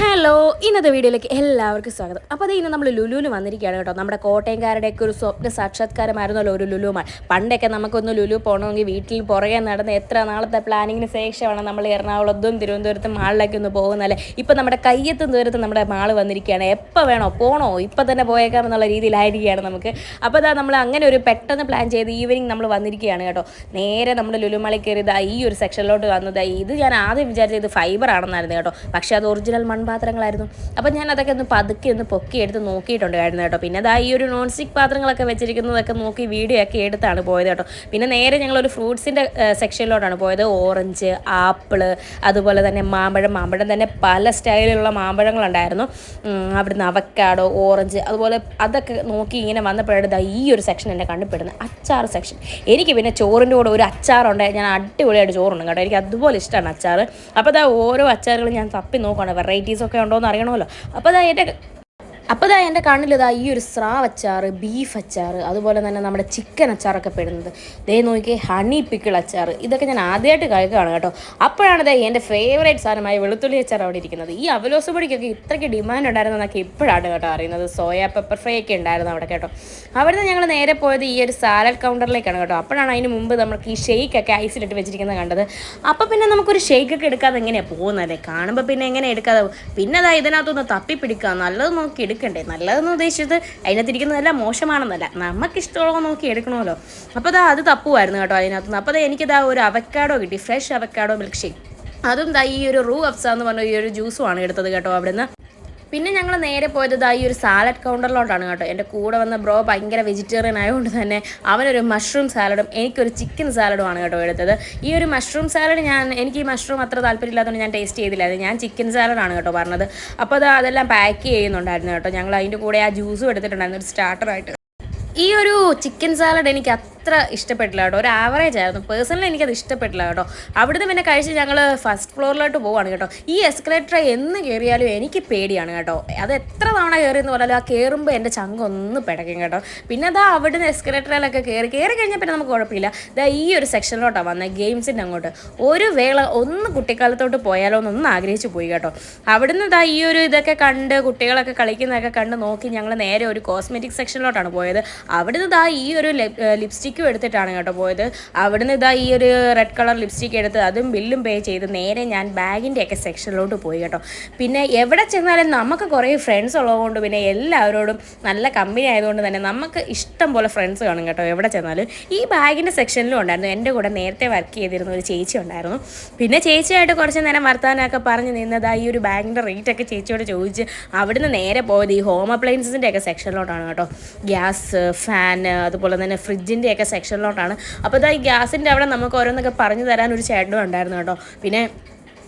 Hello ഇന്നത്തെ വീഡിയോയിലേക്ക് എല്ലാവർക്കും സ്വാഗതം. അപ്പോൾ അത് ഇന്ന് നമ്മൾ ലുലുവിൽ വന്നിരിക്കുകയാണ് കേട്ടോ. നമ്മുടെ കോട്ടയംകാരുടെയൊക്കെ ഒരു സ്വപ്ന സാക്ഷാത്കാരമായിരുന്നല്ലോ ഒരു ലുലുമാൾ പണ്ടൊക്കെ നമുക്കൊന്ന് ലുലു പോകണമെങ്കിൽ വീട്ടിൽ പുറകെ നടന്ന് എത്ര നാളത്തെ പ്ലാനിങ്ങിന് ശേഷമാണ് നമ്മൾ എറണാകുളത്തും തിരുവനന്തപുരത്തും മാളിലേക്ക് ഒന്ന് പോകുന്നല്ലേ ഇപ്പം നമ്മുടെ കയ്യെത്തും ദൂരത്ത് നമ്മുടെ മാൾ വന്നിരിക്കുകയാണ്. എപ്പോൾ വേണോ പോകണോ ഇപ്പം തന്നെ പോയേക്കാം എന്നുള്ള രീതിയിലായിരിക്കുകയാണ് നമുക്ക്. അപ്പോൾ അതാ നമ്മൾ അങ്ങനെ ഒരു പെട്ടെന്ന് പ്ലാൻ ചെയ്ത് ഈവനിങ് നമ്മൾ വന്നിരിക്കുകയാണ് കേട്ടോ. നേരെ നമ്മൾ ലുലുമാളിൽ കയറിയത് ഈ ഒരു സെക്ഷനിലോട്ട് വന്നത് ഇത് ഞാൻ ആദ്യം വിചാരിച്ചത് ഫൈബർ ആണെന്നായിരുന്നു കേട്ടോ. പക്ഷേ അത് ഒറിജിനൽ മൺപാത്രങ്ങളായിരുന്നു അപ്പോൾ ഞാൻ അതൊക്കെ ഒന്ന് പതുക്കെ ഒന്ന് പൊക്കി എടുത്ത് നോക്കിയിട്ടുണ്ടായിരുന്നു കേട്ടോ. പിന്നെ അതാ ഈ ഒരു നോൺ സ്റ്റിക്ക് പാത്രങ്ങളൊക്കെ വെച്ചിരിക്കുന്നതൊക്കെ നോക്കി വീഡിയോ ഒക്കെ എടുത്താണ് പോയത് കേട്ടോ. പിന്നെ നേരെ ഞങ്ങളൊരു ഫ്രൂട്ട്സിന്റെ സെക്ഷനിലോട്ടാണ് പോയത്. ഓറഞ്ച് ആപ്പിൾ അതുപോലെ തന്നെ മാമ്പഴം. മാമ്പഴം തന്നെ പല സ്റ്റൈലിലുള്ള മാമ്പഴങ്ങളുണ്ടായിരുന്നു. അവിടുന്ന് അവക്കാടോ ഓറഞ്ച് അതുപോലെ അതൊക്കെ നോക്കി ഇങ്ങനെ വന്നപ്പോഴാണ് ദാ ഈ ഒരു സെക്ഷൻ എന്റെ കണ്ടുപെടുന്നത്. അച്ചാർ സെക്ഷൻ എനിക്ക് പിന്നെ ചോറിന്റെ കൂടെ ഒരു അച്ചാറുണ്ട്. ഞാൻ അടിപൊളിയായിട്ട് ചോറുണ്ട് കേട്ടോ. എനിക്ക് അതുപോലെ ഇഷ്ടമാണ് അച്ചാർ അപ്പോൾ അതാ ഓരോ അച്ചാറുകളും ഞാൻ തപ്പി നോക്കുകയാണ് വെറൈറ്റീസ് ഒക്കെ ഉണ്ടോ എന്ന് അറിയണമല്ലോ. അപ്പോൾ അതാ എന്റെ അപ്പോൾ ഇതാ എന്റെ കണ്ണിലിതാ ഇതാ ഈ ഒരു സ്രാവ് അച്ചാർ ബീഫ് അച്ചാർ അതുപോലെ തന്നെ നമ്മുടെ ചിക്കൻ അച്ചാറൊക്കെ പെടുന്നത്. ദേ നോക്കിയേ ഹണി പിക്കിൾ അച്ചാർ ഇതൊക്കെ ഞാൻ ആദ്യമായിട്ട് കഴിക്കുകയാണ് കേട്ടോ. അപ്പോഴാണ് ദേ എന്റെ ഫേവറേറ്റ് സാധനമായ വെളുത്തുള്ളി അച്ചാർ അവിടെ ഇരിക്കുന്നത്. ഈ അവലോസ് പൊടിക്കൊക്കെ ഇത്രയ്ക്ക് ഡിമാൻഡ് ഉണ്ടായിരുന്നു ഉണ്ടായിരുന്നതൊക്കെ ഇപ്പോഴാണ് കേട്ടോ അറിയുന്നത്. സോയ പെപ്പർ ഫ്രൈ ഒക്കെ ഉണ്ടായിരുന്നു അവിടെ കേട്ടോ. അവിടുന്ന് ഞങ്ങൾ നേരെ പോയത് ഈ ഒരു സാലഡ് കൗണ്ടറിലേക്കാണ് കേട്ടോ. അപ്പോഴാണ് അതിന് മുമ്പ് നമുക്ക് ഈ ഷെയ്ക്ക് ഒക്കെ ഐസിലിട്ട് വെച്ചിരിക്കുന്നത് കണ്ടത്. അപ്പോൾ പിന്നെ നമുക്കൊരു ഷെയ്ക്ക് ഒക്കെ എടുക്കാതെ എങ്ങനെയാണ് പോകുന്നത് കാണുമ്പോൾ പിന്നെ എങ്ങനെ എടുക്കാതെ? പിന്നെ അതാ ഇതിനകത്തൊന്ന് തപ്പിപ്പിടിക്കുക നല്ലത് നോക്കി എടുക്കണ്ടേ? നല്ലതെന്ന് ഉദ്ദേശിച്ചത് അതിനകത്തിരിക്കുന്നതല്ല മോശമാണെന്നല്ല. നമുക്കിഷ്ടമുള്ള നോക്കി എടുക്കണമല്ലോ. അപ്പോൾ അതാ അത് തപ്പുമായിരുന്നു കേട്ടോ അതിനകത്തുനിന്ന്. അപ്പോൾ എനിക്കിതാ ഒരു അവക്കാഡോ കിട്ടി. Fresh avocado milk shake. അതും ദാ ഈ ഒരു റൂ അഫ്സ എന്ന് പറഞ്ഞ ഈ ഒരു ജ്യൂസുമാണ് എടുത്തത് കേട്ടോ അവിടുന്ന്. പിന്നെ ഞങ്ങൾ നേരെ പോയത് ഈ ഒരു സാലഡ് കൗണ്ടറിലോട്ടാണ് കേട്ടോ. എന്റെ കൂടെ വന്ന ബ്രോ ഭയങ്കര വെജിറ്റേറിയൻ ആയതുകൊണ്ട് തന്നെ അവനൊരു മഷ്റൂം സാലഡും എനിക്കൊരു ചിക്കൻ സാലഡുമാണ് കേട്ടോ എടുത്തത്. ഈ ഒരു മഷ്റൂം സാലഡ് ഞാൻ എനിക്ക് ഈ മഷ്റൂം അത്ര താല്പര്യമില്ലാത്തതുകൊണ്ട് ഞാൻ ടേസ്റ്റ് ചെയ്തില്ലായിരുന്നു. ഞാൻ ചിക്കൻ സാലഡാണ് കേട്ടോ പറഞ്ഞത്. അപ്പോൾ അത് അതെല്ലാം പാക്ക് ചെയ്യുന്നുണ്ടായിരുന്നു കേട്ടോ. ഞങ്ങൾ അതിന്റെ കൂടെ ആ ജ്യൂസും എടുത്തിട്ടുണ്ടായിരുന്നു ഒരു സ്റ്റാർട്ടറായിട്ട് ഈ ഒരു ചിക്കൻ സാലഡ് എനിക്ക് അത്ര ഇഷ്ടപ്പെട്ടില്ല കേട്ടോ. ഒരു ആവറേജ് ആയിരുന്നു. പേഴ്സണലി എനിക്കത് ഇഷ്ടപ്പെട്ടില്ല കേട്ടോ. അവിടുന്ന് പിന്നെ കഴിച്ച് ഞങ്ങൾ ഫസ്റ്റ് ഫ്ലോറിലോട്ട് പോവാണ് കേട്ടോ. ഈ എസ്കലേറ്റർ എന്ന് കയറിയാലും എനിക്ക് പേടിയാണ് കേട്ടോ. അത് എത്ര തവണ കയറിയെന്ന് പറഞ്ഞാലും ആ കയറുമ്പോൾ എന്റെ ചങ്ങ ഒന്ന് പിടയ്ക്കും കേട്ടോ. പിന്നെ അതാ അവിടുന്ന് എസ്കലേറ്ററിലൊക്കെ കയറി കയറി കഴിഞ്ഞാൽ പിന്നെ നമുക്ക് കുഴപ്പമില്ല. ഇതാ ഈ ഒരു സെക്ഷനിലോട്ടാണ് വന്നത് ഗെയിംസിന്റെ അങ്ങോട്ട്. ഒരു വേള ഒന്ന് കുട്ടിക്കാലത്തോട്ട് പോയാലോ എന്നൊന്ന് ആഗ്രഹിച്ചു പോയി കേട്ടോ. അവിടുന്ന് ഇതാ ഈ ഒരു ഇതൊക്കെ കണ്ട് കുട്ടികളൊക്കെ കളിക്കുന്നതൊക്കെ കണ്ട് നോക്കി ഞങ്ങൾ നേരെ ഒരു കോസ്മെറ്റിക് സെക്ഷനിലോട്ടാണ് പോയത്. അവിടുന്ന് ഇതാ ഈ ഒരു ലിപ്സ്റ്റിക്കും എടുത്തിട്ടാണ് കേട്ടോ പോയത്. അവിടുന്ന് ഇതാ ഈ ഒരു റെഡ് കളർ ലിപ്സ്റ്റിക് എടുത്ത് അതും ബില്ലും പേ ചെയ്ത് നേരെ ഞാൻ ബാഗിന്റെ ഒക്കെ സെക്ഷനിലോട്ട് പോയി കേട്ടോ. പിന്നെ എവിടെ ചെന്നാലും നമുക്ക് കുറേ ഫ്രണ്ട്സ് ഉള്ളതുകൊണ്ട് പിന്നെ എല്ലാവരോടും നല്ല കമ്പനി ആയതുകൊണ്ട് തന്നെ നമുക്ക് ഇഷ്ടം പോലെ ഫ്രണ്ട്സ് കാണും കേട്ടോ എവിടെ ചെന്നാലും. ഈ ബാഗിന്റെ സെക്ഷനിലും ഉണ്ടായിരുന്നു. എന്റെ കൂടെ നേരത്തെ വർക്ക് ചെയ്തിരുന്ന ഒരു ചേച്ചി ഉണ്ടായിരുന്നു. പിന്നെ ചേച്ചിയായിട്ട് കുറച്ച് നേരം വർത്താനമൊക്കെ പറഞ്ഞ് നിന്നത് ഈ ഒരു ബാഗിന്റെ ഒക്കെ ചേച്ചിയോട് ചോദിച്ച് അവിടുന്ന് നേരെ പോയത് ഈ ഹോം അപ്ലയൻസിന്റെ ഒക്കെ സെക്ഷനിലോട്ടാണ് കേട്ടോ. ഗ്യാസ് ഫാൻ അതുപോലെ തന്നെ ഫ്രിഡ്ജിന്റെ ഒക്കെ സെക്ഷനിലോട്ടാണ് അപ്പോൾ ഇതാ ഈ ഗ്യാസിന്റെ അവിടെ നമുക്ക് ഓരോന്നൊക്കെ പറഞ്ഞു തരാൻ ഒരു ചേട്ടനും ഉണ്ടായിരുന്നു കേട്ടോ. പിന്നെ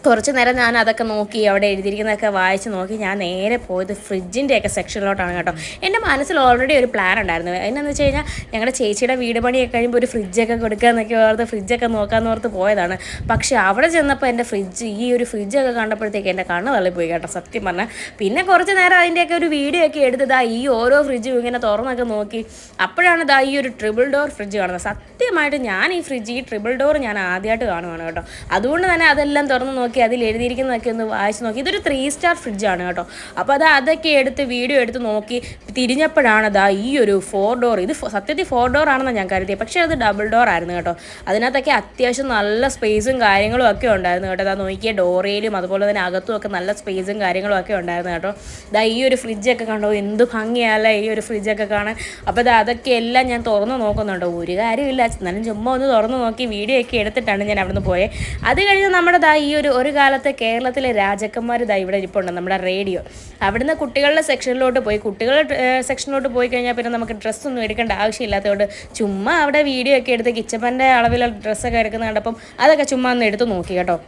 കുറച്ച് നേരം ഞാൻ അതൊക്കെ നോക്കി അവിടെ എഴുതിയിരിക്കുന്നതൊക്കെ വായിച്ച് നോക്കി ഞാൻ നേരെ പോയത് ഫ്രിഡ്ജിന്റെയൊക്കെ സെക്ഷനിലോട്ടാണ് കേട്ടോ. എന്റെ മനസ്സിൽ ഓൾറെഡി ഒരു പ്ലാൻ ഉണ്ടായിരുന്നു. എന്നാന്ന് വെച്ച് കഴിഞ്ഞാൽ ഞങ്ങളുടെ ചേച്ചിയുടെ വീട് പണിയൊക്കെ കഴിയുമ്പോൾ ഒരു ഫ്രിഡ്ജൊക്കെ കൊടുക്കുക എന്നൊക്കെ ഓർത്ത് ഫ്രിഡ്ജൊക്കെ നോക്കാമെന്ന് ഓർത്ത് പോയതാണ്. പക്ഷേ അവിടെ ചെന്നപ്പോൾ എന്റെ ഫ്രിഡ്ജ് ഈ ഒരു ഫ്രിഡ്ജൊക്കെ കണ്ടപ്പോഴത്തേക്ക് എന്റെ കണ്ണ് തള്ളിപ്പോയി കേട്ടോ സത്യം പറഞ്ഞാൽ പിന്നെ കുറച്ച് നേരം അതിന്റെയൊക്കെ ഒരു വീഡിയോ ഒക്കെ എടുത്ത് ദാ ഈ ഓരോ ഫ്രിഡ്ജും ഇങ്ങനെ തുറന്നൊക്കെ നോക്കി അപ്പോഴാണ് ദാ ഈ ഒരു ട്രിപ്പിൾ ഡോർ ഫ്രിഡ്ജ് കാണുന്നത്. സത്യമായിട്ട് ഞാൻ ഈ ഫ്രിഡ്ജ് ഈ ട്രിപ്പിൾ ഡോർ ഞാൻ ആദ്യമായിട്ട് കാണുവാണ് കേട്ടോ. അതുകൊണ്ട് തന്നെ അതെല്ലാം തുറന്ന് നോക്കി അതിൽ എഴുതിയിരിക്കുന്നതൊക്കെ ഒന്ന് വായിച്ച് നോക്കി. ഇതൊരു ത്രീ സ്റ്റാർ ഫ്രിഡ്ജാണ് കേട്ടോ. അപ്പോൾ അത് അതൊക്കെ എടുത്ത് വീഡിയോ എടുത്ത് നോക്കി തിരിഞ്ഞപ്പോഴാണ് അതാ ഈ ഒരു ഫോർ ഡോർ ഇത് സത്യത്തിൽ ഫോർ ഡോർ ആണെന്ന് ഞാൻ കരുതിയത് പക്ഷേ അത് ഡബിൾ ഡോർ ആയിരുന്നു കേട്ടോ. അതിനകത്തൊക്കെ അത്യാവശ്യം നല്ല സ്പേസും കാര്യങ്ങളും ഒക്കെ ഉണ്ടായിരുന്നു കേട്ടോ. അതാ നോക്കിയ ഡോറയിലും അതുപോലെ തന്നെ അകത്തും ഒക്കെ നല്ല സ്പേസും കാര്യങ്ങളും ഒക്കെ ഉണ്ടായിരുന്നു കേട്ടോ. ഇതാ ഈ ഒരു ഫ്രിഡ്ജൊക്കെ കണ്ടോ എന്ത് ഭംഗിയല്ല ഈ ഒരു ഫ്രിഡ്ജൊക്കെ കാണാൻ. അപ്പോൾ ഇത് അതൊക്കെ എല്ലാം ഞാൻ തുറന്ന് നോക്കുന്നുണ്ട്. ഒരു കാര്യമില്ല എന്നാലും ചുമ്മാ ഒന്ന് തുറന്ന് നോക്കി വീഡിയോ ഒക്കെ എടുത്തിട്ടാണ് ഞാൻ അവിടുന്ന് പോയത് അത് കഴിഞ്ഞ് നമ്മുടെ ദാ ഈ ഒരു ഒരു കാലത്ത് കേരളത്തിലെ രാജക്കന്മാർ ഇതാ ഇവിടെ ഇരിപ്പുണ്ട് നമ്മുടെ റേഡിയോ. അവിടുന്ന് കുട്ടികളുടെ സെക്ഷനിലോട്ട് പോയി കുട്ടികളുടെ സെക്ഷനിലോട്ട് പോയി കഴിഞ്ഞാൽ പിന്നെ നമുക്ക് ഡ്രസ്സൊന്നും എടുക്കേണ്ട ആവശ്യമില്ലാത്തതുകൊണ്ട് ചുമ്മാ അവിടെ വീഡിയോ ഒക്കെ എടുത്ത് കിച്ചപ്പന്റെ അളവിലുള്ള ഡ്രസ്സൊക്കെ എടുക്കുന്ന കണ്ടപ്പം അതൊക്കെ ചുമ്മാ ഒന്ന് എടുത്ത് നോക്കി കേട്ടോ.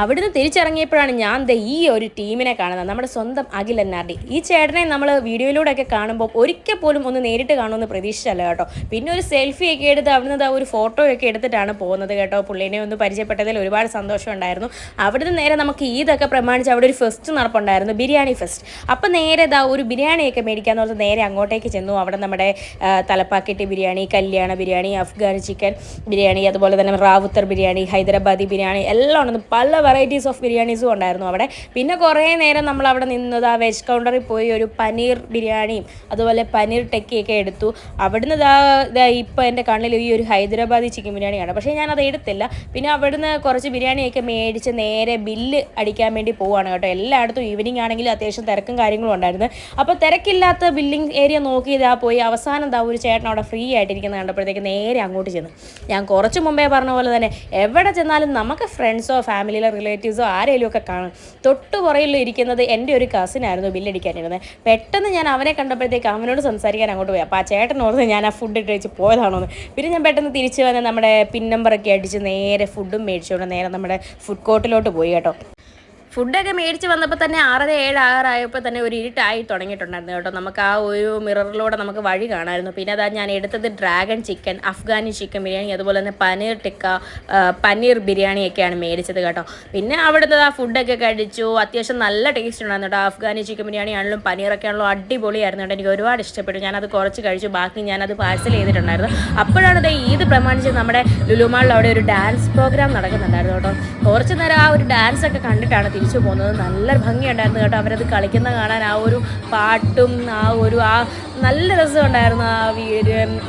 അവിടുന്ന് തിരിച്ചിറങ്ങിയപ്പോഴാണ് ഞാൻ ദേ ഈ ഒരു ടീമിനെ കാണുന്നത്. നമ്മുടെ സ്വന്തം അഖിൽ എന്നാർഡി ഈ ചേട്ടനെ നമ്മൾ വീഡിയോയിലൂടെയൊക്കെ കാണുമ്പോൾ ഒരിക്കൽ പോലും ഒന്ന് നേരിട്ട് കാണുമെന്ന് പ്രതീക്ഷിച്ചല്ല കേട്ടോ. പിന്നെ ഒരു സെൽഫി ഒക്കെ എടുത്ത് അവിടുന്ന് ഒരു ഫോട്ടോ ഒക്കെ എടുത്തിട്ടാണ് പോകുന്നത് കേട്ടോ. പുള്ളീനെ ഒന്ന് പരിചയപ്പെട്ടതിൽ ഒരുപാട് സന്തോഷം ഉണ്ടായിരുന്നു. അവിടുന്ന് നേരെ നമുക്ക് ഈദൊക്കെ പ്രമാണിച്ച് അവിടെ ഒരു ഫെസ്റ്റ് നടപ്പുണ്ടായിരുന്നു ബിരിയാണി ഫെസ്റ്റ് അപ്പം നേരെ ഇതാ ഒരു ബിരിയാണിയൊക്കെ മേടിക്കാന്ന് പറഞ്ഞ് നേരെ അങ്ങോട്ടേക്ക് ചെന്നു. അവിടെ നമ്മുടെ തലപ്പാക്കിട്ടി ബിരിയാണി കല്യാണ ബിരിയാണി അഫ്ഗാൻ ചിക്കൻ ബിരിയാണി അതുപോലെ തന്നെ റാവുത്തർ ബിരിയാണി ഹൈദരാബാദി ബിരിയാണി എല്ലാം ഉണ്ടെന്ന് പല വെറൈറ്റീസ് ഓഫ് ബിരിയാണീസും ഉണ്ടായിരുന്നു അവിടെ. പിന്നെ കുറേ നേരം നമ്മൾ അവിടെ നിന്നത് ആ വെജ് കൗണ്ടറിൽ പോയി ഒരു പനീർ ബിരിയാണിയും അതുപോലെ പനീർ ടെക്കിയൊക്കെ എടുത്തു. അവിടുന്ന് ഇതാ ഇപ്പോൾ എന്റെ കണ്ണിൽ ഈ ഒരു ഹൈദരാബാദി ചിക്കൻ ബിരിയാണിയാണ് പക്ഷേ ഞാനത് എടുത്തില്ല. പിന്നെ അവിടുന്ന് കുറച്ച് ബിരിയാണിയൊക്കെ മേടിച്ച് നേരെ ബില്ല് അടിക്കാൻ വേണ്ടി പോവുകയാണ് കേട്ടോ. എല്ലായിടത്തും ഈവനിങ് ആണെങ്കിലും അത്യാവശ്യം തിരക്കും കാര്യങ്ങളും ഉണ്ടായിരുന്നു. അപ്പോൾ തിരക്കില്ലാത്ത ബില്ലിംഗ് ഏരിയ നോക്കി ഇതാ പോയി. അവസാനം എന്താ ഒരു ചേട്ടൻ അവിടെ ഫ്രീ ആയിട്ടിരിക്കുന്നത് കണ്ടപ്പോഴത്തേക്ക് നേരെ അങ്ങോട്ട് ചെന്നു. ഞാൻ കുറച്ച് മുമ്പേ പറഞ്ഞ പോലെ തന്നെ എവിടെ ചെന്നാലും നമുക്ക് ഫ്രണ്ട്സോ ഫാമിലിയിലോ റിലേറ്റീവ്സോ ആരെങ്കിലും ഒക്കെ കാണും. തൊട്ട് പുറയിൽ ഇരിക്കുന്നത് എന്റെ ഒരു കസിനായിരുന്നു ബില്ലടിക്കാനിരുന്നത് പെട്ടെന്ന് ഞാൻ അവനെ കണ്ടപ്പോഴത്തേക്ക് അവനോട് സംസാരിക്കാൻ അങ്ങോട്ട് പോയി. അപ്പോൾ ആ ചേട്ടൻ ഓർത്ത് ഞാൻ ആ ഫുഡ് ഇട്ട് വെച്ച് പോയതാണോ എന്ന് പിന്നെ ഞാൻ പെട്ടെന്ന് തിരിച്ച് വന്ന് നമ്മുടെ പിൻ നമ്പറൊക്കെ അടിച്ച് നേരെ ഫുഡും മേടിച്ചുകൊണ്ട് നേരെ നമ്മുടെ ഫുഡ് കോർട്ടിലോട്ട് പോയി കേട്ടോ. ഫുഡൊക്കെ മേടിച്ച് വന്നപ്പോൾ തന്നെ ആറര ഏഴ് ആറായപ്പോൾ തന്നെ ഒരു ഇരുട്ടായി തുടങ്ങിയിട്ടുണ്ടായിരുന്നു കേട്ടോ. നമുക്ക് ആ ഒരു മിററിലൂടെ നമുക്ക് വഴി കാണാമായിരുന്നു പിന്നെ അതാ ഞാൻ എടുത്തത് dragon chicken Afghani chicken biryani അതുപോലെ തന്നെ പനീർ ടിക്ക പനീർ ബിരിയാണിയൊക്കെയാണ് മേടിച്ചത് കേട്ടോ. പിന്നെ അവിടുത്തെ ആ ഫുഡൊക്കെ കഴിച്ചു. അത്യാവശ്യം നല്ല ടേസ്റ്റ് ഉണ്ടായിരുന്നു കേട്ടോ. അഫ്ഗാനി ചിക്കൻ ബിരിയാണി ആണെങ്കിലും പനീറൊക്കെ ആണെങ്കിലും അടിപൊളിയായിരുന്നു കേട്ടോ. എനിക്ക് ഒരുപാട് ഇഷ്ടപ്പെട്ടു. ഞാനത് കുറച്ച് കഴിച്ചു. ബാക്കി ഞാനത് പാഴ്സൽ ചെയ്തിട്ടുണ്ടായിരുന്നു. അപ്പോഴാണ് ദേ ഈദ് പ്രമാണിച്ച് നമ്മുടെ ലുലുമാളിൽ അവിടെ ഒരു ഡാൻസ് പ്രോഗ്രാം നടക്കുന്നുണ്ടായിരുന്നു കേട്ടോ. കുറച്ച് നേരം ആ ഒരു ഡാൻസ് ഒക്കെ കണ്ടിട്ടാണ് തിരിച്ചു പോകുന്നത് നല്ല ഭംഗിയുണ്ടായിരുന്നു കേട്ടോ. അവരത് കളിക്കുന്ന കാണാൻ ആ ഒരു പാട്ടും ആ ഒരു ആ നല്ല രസമുണ്ടായിരുന്നു ആ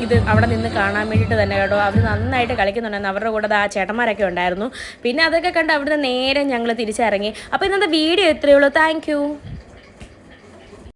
ഇത് അവിടെ നിന്ന് കാണാൻ വേണ്ടിയിട്ട് തന്നെ കേട്ടോ. അവർ നന്നായിട്ട് കളിക്കുന്നുണ്ടായിരുന്നു. അവരുടെ കൂടെ ആ ചേട്ടന്മാരൊക്കെ ഉണ്ടായിരുന്നു. പിന്നെ അതൊക്കെ കണ്ട് അവിടുന്ന് നേരെ ഞങ്ങൾ തിരിച്ചിറങ്ങി. അപ്പോൾ ഇന്നത്തെ വീഡിയോ ഇത്രയേ ഉള്ളൂ. താങ്ക്